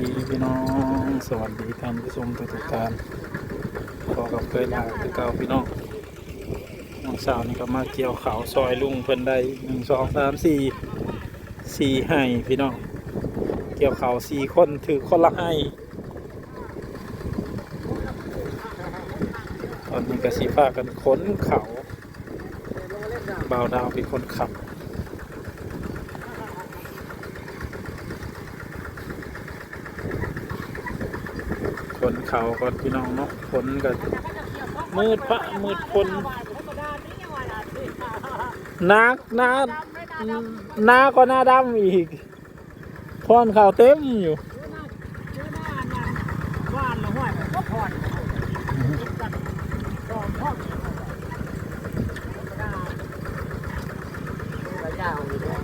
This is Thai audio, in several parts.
ดีพี่น้องสวัสดีท่านผู้ชมทุกท่านขอกับเคยลาคือเก่าพี่น้องน้องสาวนี่ก็มาเกี่ยวเขาซอยลุงเพิ่นได้หนึ่งสองสามสี่สี่ให้พี่น้องเกี่ยวเขาสี่คนถือคนละให้ตอนนี้ก็สีฟ้ากันขนเขาเบาดาวเป็นคนขับ คนเขาก็พี่น้องเนาะคนก็มืดปะมืดคนนักหน้าหน้าก็หน้าดำอีกพรเขาวเต็มอยู่ว่านละห้อยก็ผ่อนก็พ่อระยะอยู่ด้วย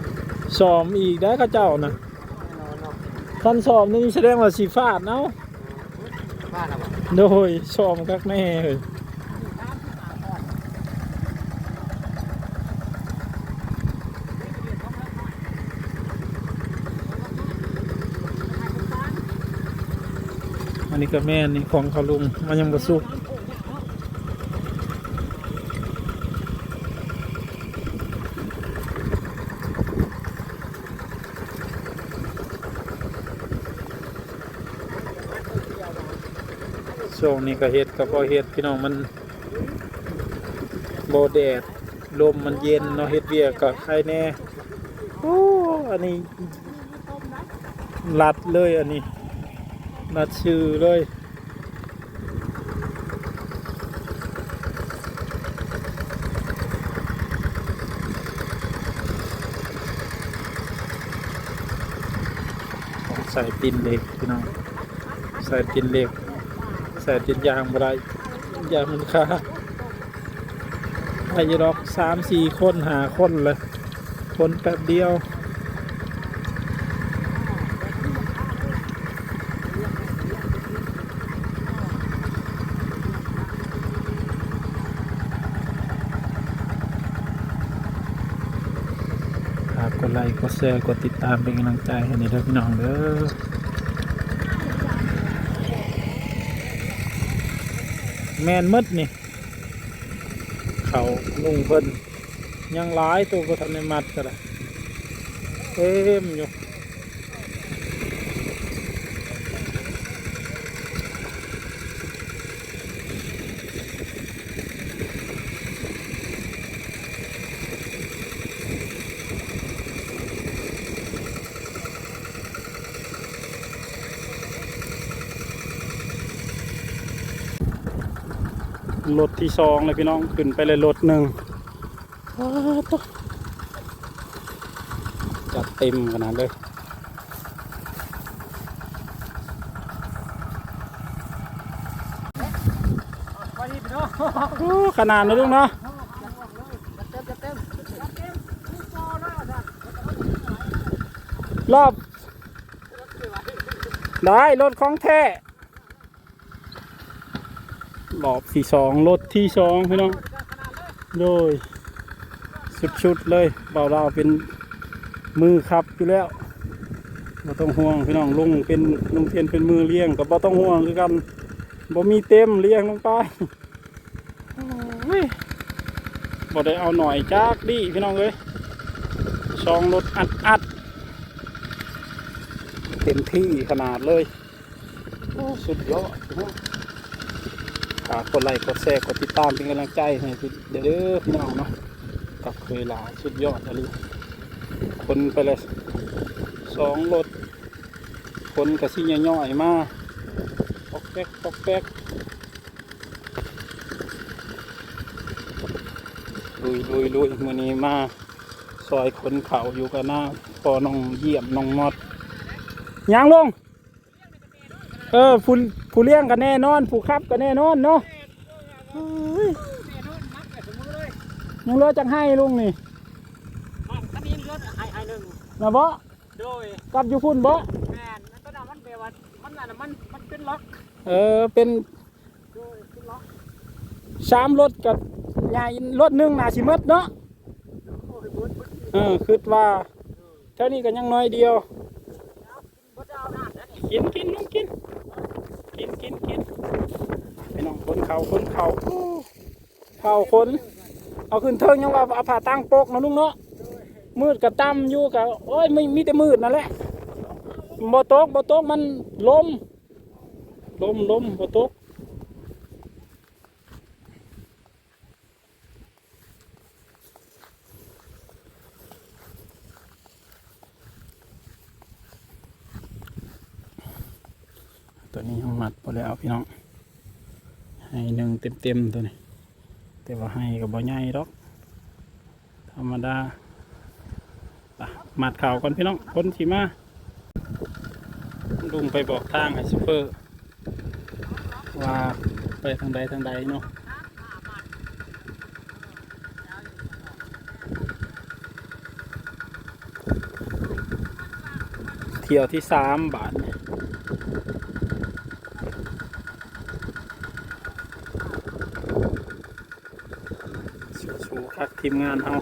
สอมอีกได้ข้าเจ้านะนอนเนาะท่านสอมนี่แสดงว่าสีฟาดเนาะ บ้านเราบอก โดยชอมกักแน่เลยอันนี้ก็แม่นนี่ของเขาลุงมันยังบ่สุก ช่วงนี้ก็เฮ็ดก็พอเฮ็ดพี่น้องมันโบแดดลมมันเย็นเนาะเฮ็ดเวียกก็ใครแน่โอ้อันนี้ลัดเลยอันนี้ลัดชื่อเลยใส่ตินเล็กพี่น้องใส่ตินเล็ก ใส่ติดยางได้ยางมันค่าไปยดอกสามสี่คนหาคนเลยคนแป๊บเดียวฝากกดไลค์กดแชร์กดติดตามเป็นกำลังใจให้ในเด้อพี่น้องเด้อ แมนมดนี่ เขาลุงเพิ่นยังร้ายตัวก็ทำในมัดก็ได้เต็มอยู่ รถที่สองเลยพี่น้องขึ้นไปเลยรถหนึ่งว้าวตัวจัดเต็มขนาดเลยพอดีพี่น้องโอ้ขนาดนะลุงเนาะเต็มเต็มเต็มผู้จอหน้าจ้ะรอบ ได้รถของแท้ รอบที่สองรถที่สองพี่น้องโดยสุดๆเลยเบาเราเป็นมือขับอยู่แล้วบ่ต้องห่วงพี่น้องลุงเป็นลุงเทียนเป็นมือเลี้ยงก็บ่ต้องห่วงคือกันบ่มีเต็มเลี้ยงลงไปโอ้ยบ่ได้เอาหน่อยจากดิพี่น้องเอ้ยสองรถอัดอัดเต็มที่ขนาดเลย สุดยอดพี่น้อง ฝากกดไลค์กดแชร์กดติดตามเป็นกำลังใจให้พี่เด้อพี่น้องเนาะกับเคยหลาสุดยอดอะไรคนไปเลยสองรถคนกระซี่ย่อยๆมาปอกแป๊กปอกแป๊กลุยลุยลุยมือนี้มาซอยคนเขาอยู่กับหน้าพอน้องเยี่ยมน้องมอดยางลง เออผู้ ผู้เลี้ยงกันแน่นอน ผู้ขับกันแน่นอนเนาะเฮ้ยแม่นอนนับแต่สมมติเลยยังรอจังให้ลุงนี่มันคันนี้รถไอ้ไอ้หนึ่งนะบ่โดยกลับอยู่พุ่นบ่แม่นมันก็น่ะมันแปลว่ามันน่ะมันมันเป็นล็อกเออเป็นโดยเป็นล็อกสามรถกับใหญ่รถหนึ่งน่าสิหมดเนาะโอ้ยบุญบุญเออคิดว่าเท่านี้ก็ยังน้อยเดียวบ่จะเอาหน้าแล้วนี่กินกินลุงกิน กินกินกินพี่น้องคน เขาคนเขาเขาคนเอาขึ้นเทิงยังว่าเอาผ่าตั้งโปกนาะลุงเนาะมืดกับตั้มอยู่กับโอ้ยไม่มีแต่มืดนั่นแหละบ่ตกบ่ตกมันลมลมลมบ่ตกตัวนี้ห้องมัดพอแล้วพี่น้อง ให้หนึ่งเต็มๆตัวนี้แต่ว่าให้กับบ่ใหญ่ดอก ธรรมดามัดข่าวก่อนพี่น้องคนทีมาลุงไปบอกทางให้ซูเปอร์ ว่าไปทางใดทางใดเนาะเที่ยวที่สามบาทเนี่ยสู้ๆครับ ทีมงานเฮา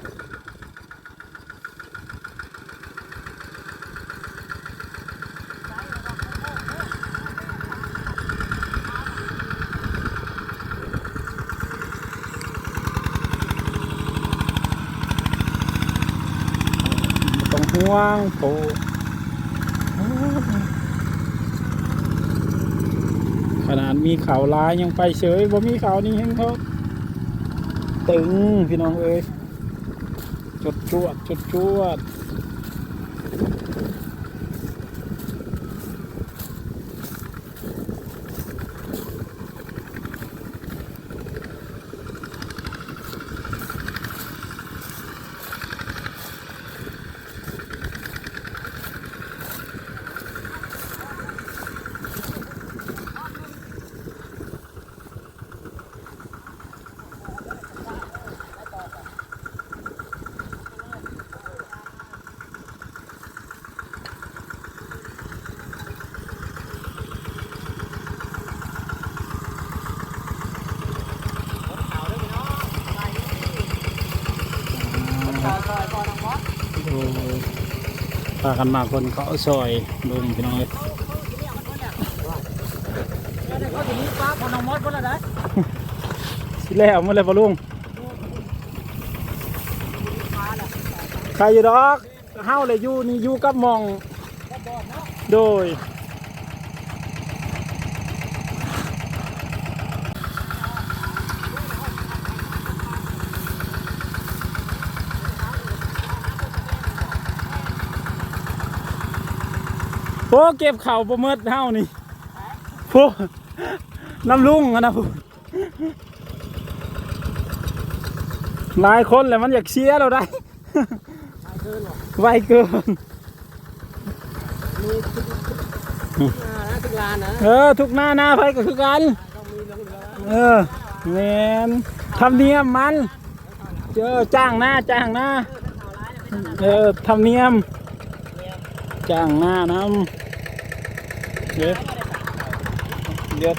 ต้องห่วงโตขนาดมีข่าวร้ายยังไปเฉยบ่มีข่าวนี้เห็นเขา ตึงพี่น้องเอ้ยจดจวดจดจวด พากันมาคนเขาซอยลุงพี่น้องเลยสิแล้วมาเลยปะลุงใครอยู่ดอกเฮาเลยอยู่นี่อยู่กับมอง โดย โอ้เก็บเข่าประเมิดเท่านี่โอ้น้ำลุงนะพูหลายคนเลยมันอยากเชียร์เราได้ไวเกินทุกงานนเออ ทุกหน้าหน้าไฟก็คือกันต้องมีลงแล้วเออแมนทำเนียมมัน เจอจ้างหน้าจ้างหน้า เออทำเนียม จ้างหน้าน้ำ เดี๋ยวเดี๋ยว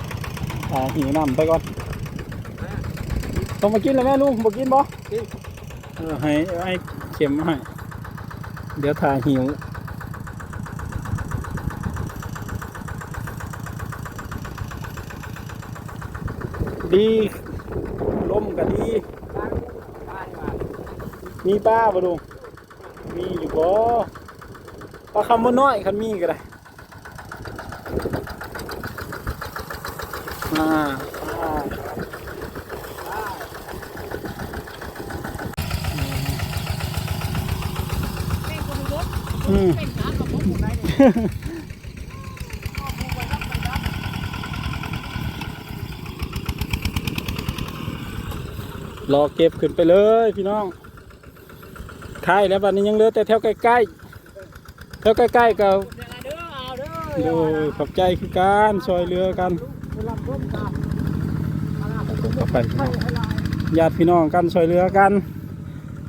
หาหิวน้ำไปก่อนต้องมากินแล้วแม่ลุงบอกกินบ่เออให้ให้เข็มให้เดี๋ยวถ่ายหิวดีลมก็ดี มีป้าบ่ลุงมีอยู่บ่ปลาคำว่าน้อยคันมีก็ได้ อ่าอ่าอืมเป็นงานของผมได้เลยรอเก็บขึ้นไปเลยพี่น้องท้ายแล้วบัดนี้ยังเหลือแต่แถวใกล้ๆแถวใกล้ๆก็เด้อเอาเด้อโดยขอบใจคือการซอยเรือกัน รับไปพี่น้องญาติพี่น้องกันซอยเรือกัน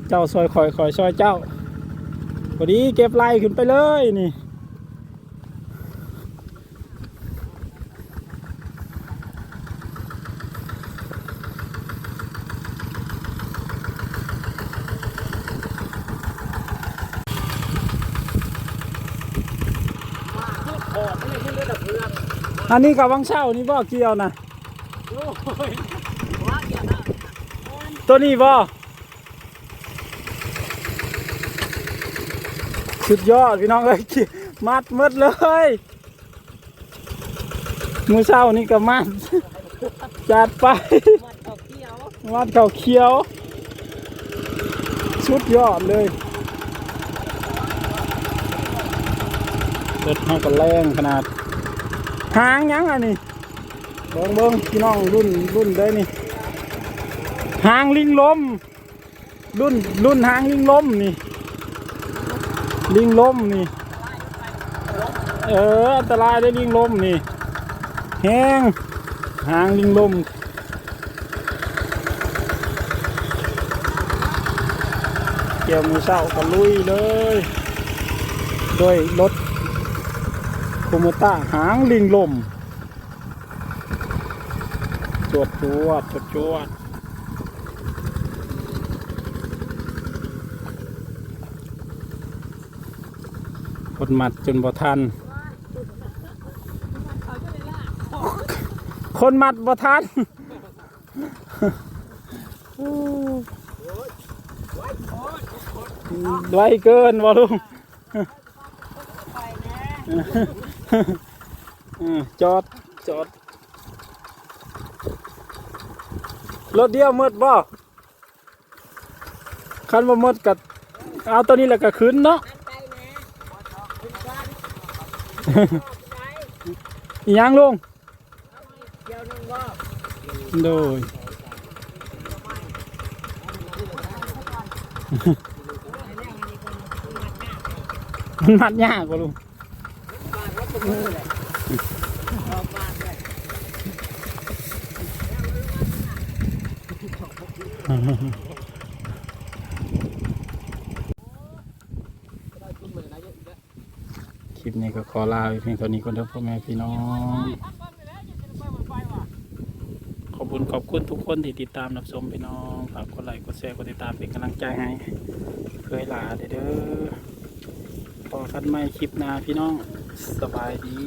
เจ้าซอยคอยคอยซอยเจ้าพอดีเก็บไล่ขึ้นไปเลยนี่ อันนี้กับวังเช่านี่บ่เกี่ยวนะโอ้ยนะตัวนี้บ่สุดยอดพี่น้องเอ้ยมัดมดเลยมือเช้านี่ก็มัดจัดไปมัดเอาเขี้ยวมัดเข่าเขียวสุดยอดเลยรถเฮาก็แรงขนาด หางยังอันนี้เบิ่งเบิ่งพี่น้องรุ่นรุ่นได้นี่หางลิงลม รุ่นรุ่นหางลิงลมนี่ ลิงลมนี่ เอออันตรายได้ลิงลมนี่แห้งหางลิงลมเกี่ยวมือเศร้าก็ลุยเลยโดยรถ โคมต้าหางลิงลม จวดจวดจวดจวดคนมัดจนบ่ทัน คนหมัดบ่ทันไวเกินวะลุง จอดจอดรถเดียวหมดบ่คันบ่หมดกัเอาตัวนี้แหละก็ขึ้นเนาะอันไปนะขึ้นกันไปอีหยังลุงเดี๋ยวนึงบ่โดยมันมัดยากกว่าลุง คลิปนี้ก็ขอลาเพียงเท่านี้ก่อนเถอะพ่อแม่พี่น้อง ขอบคุณขอบคุณทุกคนที่ติดตามรับชมพี่น้องฝากกดไลค์กดแชร์กดติดตามเป็นกำลังใจให้เคยลาเด้อเด้อพอกันใหม่คลิปหน้าพี่น้อง สบายดี